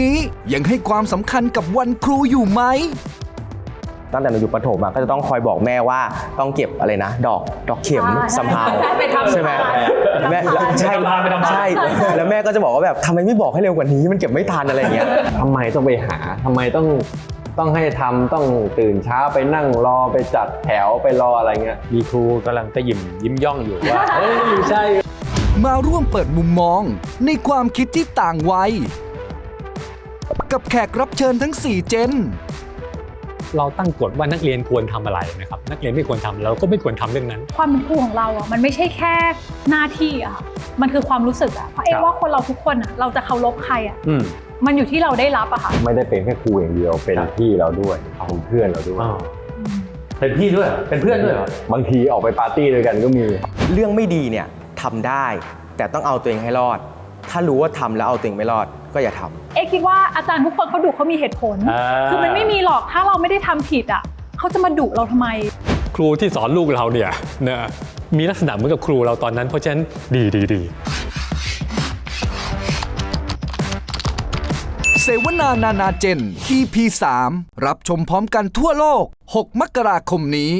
นี้ยังให้ความสำคัญกับวันครูอยู่ไหม ตั้งแต่หนูอยู่ประถมอะก็จะต้องคอยบอกแม่ว่าต้องเก็บอะไรนะ ดอกดอกเข็มอ่าสำเภาไปทำ ใช่ไหมแม่ใช่ไปทำงานไปทำงาน ใช่แล้วแม่ก็จะบอกว่าแบบทำไมไม่บอกให้เร็วกว่านี้มันเก็บไม่ทันอะไรอย่างเงี้ย ทำไมต้องไปหาทำไมต้องต้องให้ทำต้องตื่นเช้าไปนั่งรอไปจัดแถวไปรออะไรเงี้ย มีครูกำลังกระหยิมยิ้มย่องอยู่ว่าเอ้ยใช่มาร่วมเปิดมุมมองในความคิดที่ต่างวัย กับแขกรับเชิญทั้ง 4 เจน เราตั้งกฎว่านักเรียนควรทำอะไรนะครับ นักเรียนไม่ควรทำเราก็ไม่ควรทำเรื่องนั้น ความเป็นครูของเราอะมันไม่ใช่แค่หน้าที่อะมันคือความรู้สึกอะเพราะเอ๊ะครับว่าคนเราทุกคนอะเราจะเคารพใครอะอืมมันอยู่ที่เราได้รับอะค่ะไม่ได้เป็นแค่ครูอย่างเดียวเป็นครับพี่เราด้วยเป็นเพื่อนเราด้วยอ๋อเป็นพี่ด้วยเหรอเป็นเพื่อนด้วยเหรอบางทีออกไปปาร์ตี้ด้วยกันก็มี เรื่องไม่ดีเนี่ยทำได้ แต่ต้องเอาตัวเองให้รอด ถ้ารู้ว่าทำแล้วเอาตัวเองไม่รอดก็อย่าทำเอ๊ะคิดว่าอาจารย์ทุกคนเขาดุเขามีเหตุผลอ่าคือมันไม่มีหรอกถ้าเราไม่ได้ทำผิดอะเขาจะมาดุเราทำไม ครูที่สอนลูกเราเนี่ยนะมีลักษณะเหมือนกับครูเราตอนนั้นเพราะฉะนั้นดีดีดีเสวนานานาเจน EP 3รับชมพร้อมกันทั่วโลก 6 มกราคมนี้